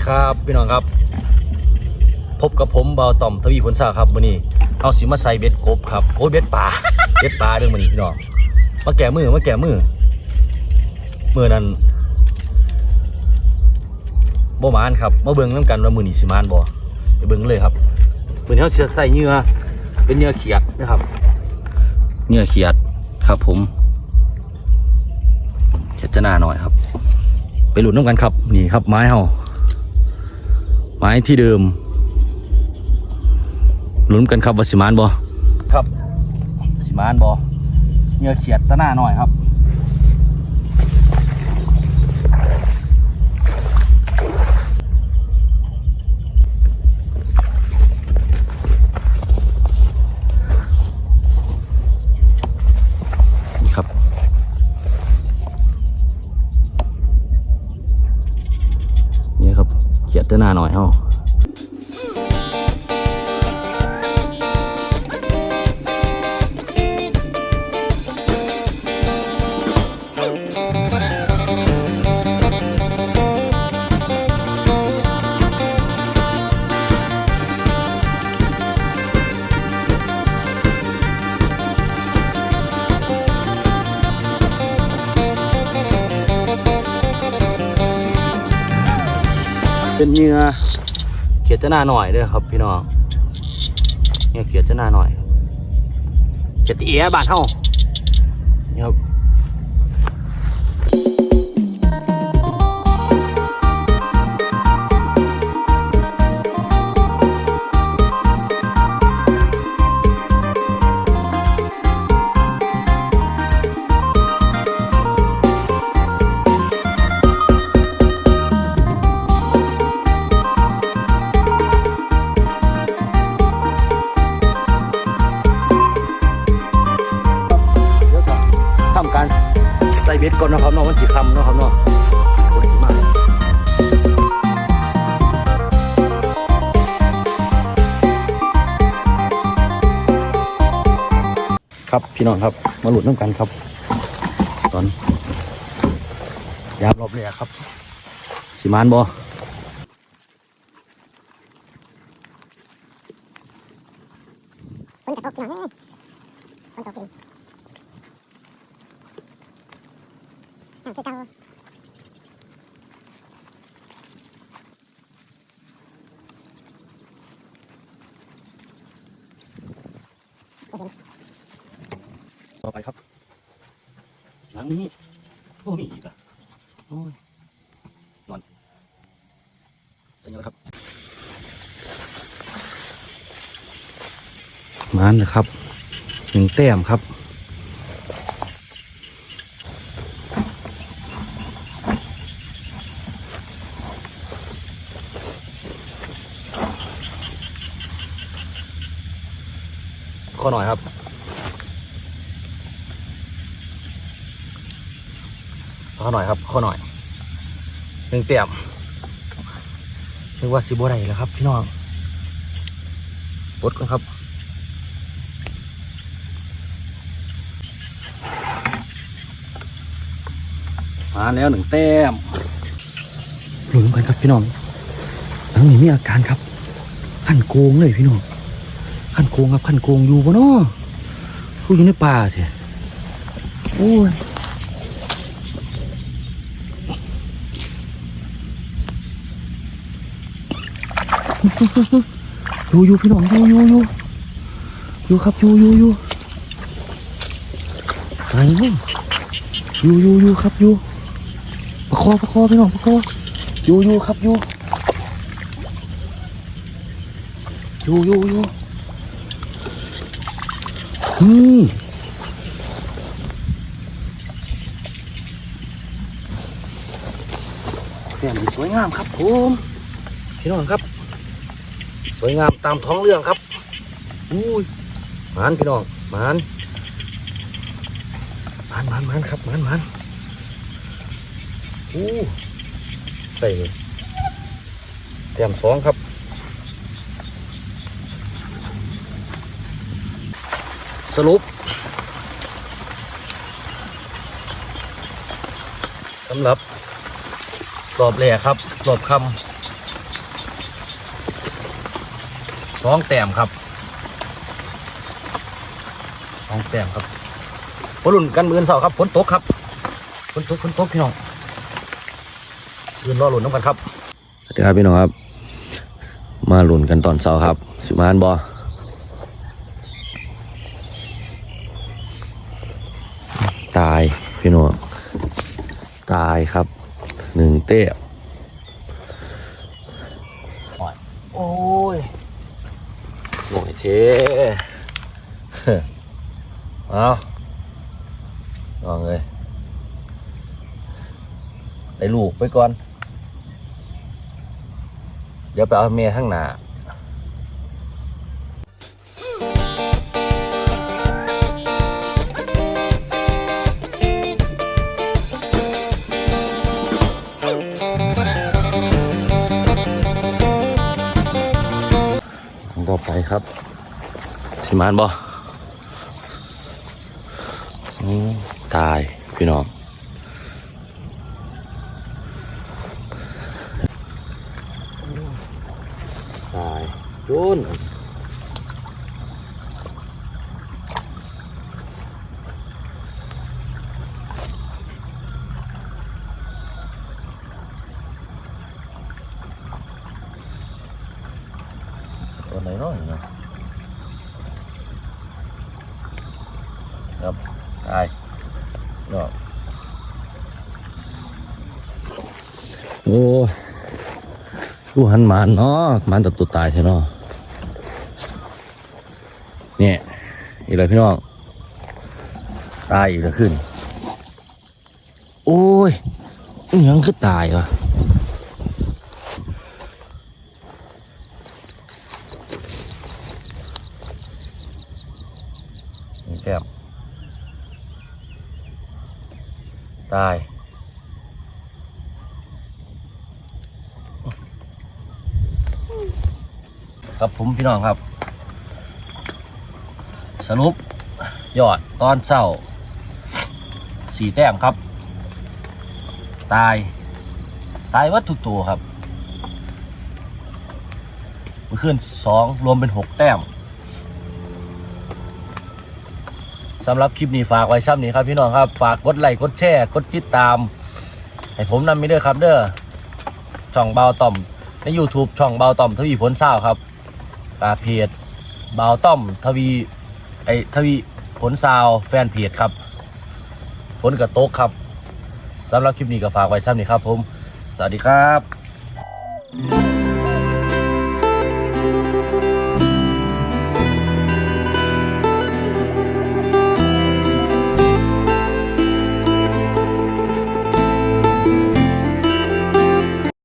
ดีครับพี่น้องครับ พบกับผมเบาต่อมทวีพลซ่าครับวันนี้เอาสิมาใส่เบ็ดกบครับโอ้ยเบ็ดป่าเบ็ดป่าเรื่องมันพี่น้องมาแก่มือมาแก่มือมือนั้นบ่หมานครับมาเบิ่งน้ำกันว่ามือนี้สิมานบ่ไปเบิ่งเลยครับมือนี้เขาจะใส่เหงื่อเป็นเหงื่อเขียดนะครับเหงื่อเขียดครับผมเขียดจะหนาหน่อยครับ ไปหลุดน้ำกันครับนี่ครับไม้เฮา ไม้ที่เดิมลุ้นกันครับว่าสิมานบอครับสิมานบอเงื่อเฉียดตะหน้าหน่อยครับ นี่ครับ นี่ครับ เขียดตะหน้าหน่อยเฮา เป็นเนื้อเขียดจะหน้าหน่อยด้วยครับ พี่น้องเนื้อเขียดจะหน้าหน่อยเขียดเอียบานเท่านี่ครับ ดก่อนนะครับเนาะมันสีคำเนาะครับเนาะครับพี่น้องครับมาหลุดน้ำกันครับ ตอนยามรอบแรกครับสีมานบอฝนตกระทบพี่น้องเอ้ยฝนตกจริงอะ คือเก่าต่อไปครับ หลังนี้โอ้มีอีกอะโอ้ยนอนสัญญาครับมานนะครับหนึ่งแต้มครับ ข้อหน่อยครับข้อหน่อยครับข้อหน่อยหนึ่งเตียมนึกว่าสิบอะไรแล้วครับ พี่น้องปดก่อนครับมาแล้วหนึ่งแต้มหลุมกันครับพี่น้องหลังนี้มีอาการครับขั้นโกงเลยพี่น้อง ขั้นโกงครับขั้นโกงอยู่ปะเนาะเขาอยู่ในป่าเถอะโอ้ยอยู่อยู่พี่น้องอยู่อยู่อยู่อยู่ครับอยู่อยู่อยู่ไปเว้ยอยู่อยู่อยู่ครับอยู่ประคอประคอพี่น้องประคออยู่อยู่ครับอยู่อยู่อยู่อยู่ นี่แต้มสวยงามครับผมพี่น้องครับ สวยงามตามท้องเรื่องครับอุ้ยหมานพี่น้องหมานหมานหมานหมานครับหมานหมานอู้ใส่เลยแต้มสองครับ รุปสำหรับรอบแรกครับรอบคำสองแต้มครับสองแต้มครับฝนรุ่นกันมือเสาครับฝนตกครับฝนตกฝนตกพี่น้องยืนรอหลุนน้ำกันครับสวัสดีครับพี่น้องครับ มาหลุนกันตอนเสาครับสิมานบอ พี่น้องตายครับหนึ่งเต้มโอ้ยโอ้ยเทเอาลองเลยได้ลูกไปก่อน เดี๋ยวไปเอาเมียข้างหน้า ครับสิมานบ่ตาย พี่น้องตายจุน นเน้อยนาะครับตายเนาะโอ้ยดูหันมานเนาะมันตัดตัวตายใช่เนาะเนี่ยอีกเลยพี่น้องตายอีกแล้วขึ้น โอ้ยยังคือตายวะ แก้มตายครับผมพี่น้องครับ สรุปยอดตอนเศร้าสี่แต้มครับ ตาย ตายวัตถุกตัวครับเมื่อนสองรวมเป็นหกแต้มำหรับคลิปนี้ฝากไว้ซ้ำนี้ครับพี่น้องครับ ฝากกดไลค์กดแชร์กดติดตาม ให้ผมนำมิเด้อครับเด้อช่องเบาต่อม ใน YouTube ช่องเบาต่อมทวีผลเศร้าครับอ่าเพจเบาต้อมทวีไอทวีผลซาแฟนเพจครับผลกระโตกครับสำหรับคลิปนี้ก็ฝากไว้ซ้ำนี้ครับผม สวัสดีครับ